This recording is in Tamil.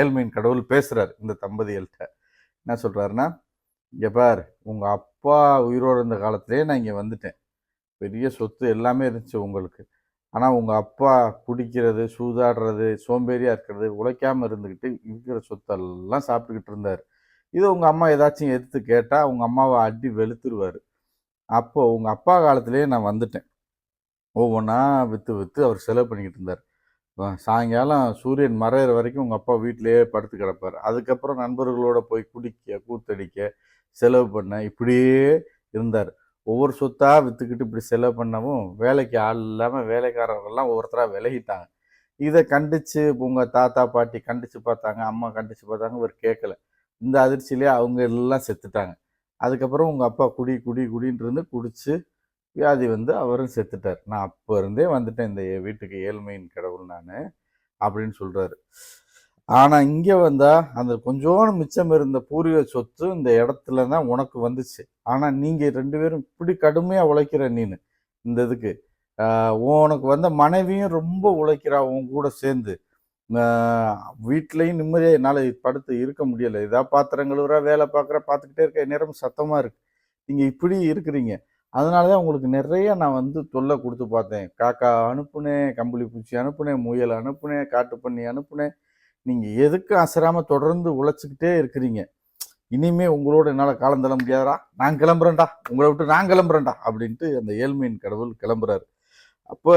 ஏழ்மையின் கடவுள் பேசுகிறார் இந்த தம்பதிகள்கிட்ட என்ன சொல்கிறாருன்னா இங்கே பார் உங்கள் அப்பா உயிரோடு இருந்த காலத்திலே நான் இங்கே வந்துட்டேன். பெரிய சொத்து எல்லாமே இருந்துச்சு உங்களுக்கு. ஆனால் உங்கள் அப்பா குடிக்கிறது சூதாடுறது சோம்பேறியாக இருக்கிறது உழைக்காமல் இருந்துக்கிட்டு இருக்கிற சொத்தெல்லாம் சாப்பிட்டுக்கிட்டு இருந்தார். இது உங்கள் அம்மா ஏதாச்சும் எடுத்து கேட்டால் உங்கள் அம்மாவை அடி வெளுத்துருவார். அப்போது உங்கள் அப்பா காலத்திலேயே நான் வந்துட்டேன். ஒவ்வொன்றா விற்று விற்று அவர் செலவு பண்ணிக்கிட்டு இருந்தார். சாயங்காலம் சூரியன் மறையிற வரைக்கும் உங்கள் அப்பா வீட்டிலேயே படுத்து கிடப்பார். அதுக்கப்புறம் நண்பர்களோட போய் குடிக்க கூத்தடிக்க செலவு பண்ண இப்படியே இருந்தார். ஒவ்வொரு சொத்தாக விற்றுக்கிட்டு இப்படி செலவு பண்ணவும் வேலைக்கு ஆள் இல்லாமல் வேலைக்காரர்கள்லாம் ஒவ்வொருத்தராக விலகிட்டாங்க. இதை கண்டித்து உங்கள் தாத்தா பாட்டி கண்டித்து பார்த்தாங்க அம்மா கண்டித்து பார்த்தாங்க இவர் கேட்கல. இந்த அதிர்ச்சியிலே அவங்க எல்லாம் செத்துட்டாங்க. அதுக்கப்புறம் உங்கள் அப்பா குடி குடி குடின்னு குடித்து வியாதி வந்து அவரும் செத்துட்டார். நான் அப்போ இருந்தே வந்துட்டேன் இந்த வீட்டுக்கு ஏழ்மையின் கடவுள் நான் அப்படின்னு சொல்கிறாரு ஆனால் இங்கே வந்தால் அந்த கொஞ்சோண்டு மிச்சம் இருந்த பூர்வீக சொத்து இந்த இடத்துல தான் உனக்கு வந்துச்சு. ஆனால் நீங்கள் ரெண்டு பேரும் இப்படி கடுமையாக உழைக்கிற நீனு இந்த இதுக்கு. உனக்கு வந்த மனைவியும் ரொம்ப உழைக்கிறா உன் கூட சேர்ந்து. வீட்லேயும் நிம்மதியாக என்னால் படுத்து இருக்க முடியலை. இதாக பாத்திரம் கழுவுறா வேலை பார்க்குற பார்த்துக்கிட்டே இருக்க நேரம் சத்தமாக இருக்கு. நீங்கள் இப்படி இருக்கிறீங்க. அதனால தான் உங்களுக்கு நிறைய நான் வந்து தொல்லை கொடுத்து பார்த்தேன். காக்கா அனுப்புனேன் கம்பளி பூச்சி அனுப்புனேன் முயல் அனுப்புனேன் காட்டுப்பண்ணி அனுப்புனேன் நீங்கள் எதுக்கும் அசராமல் தொடர்ந்து உழைச்சிக்கிட்டே இருக்கிறீங்க? இனிமே உங்களோட என்னால் காலம் தள்ள முடியாதா நான் கிளம்புறேன்டா. உங்களை விட்டு நான் கிளம்புறேன்டா. அப்படின்ட்டு அந்த ஏழ்மையின் கடவுள் கிளம்புறாரு. அப்போ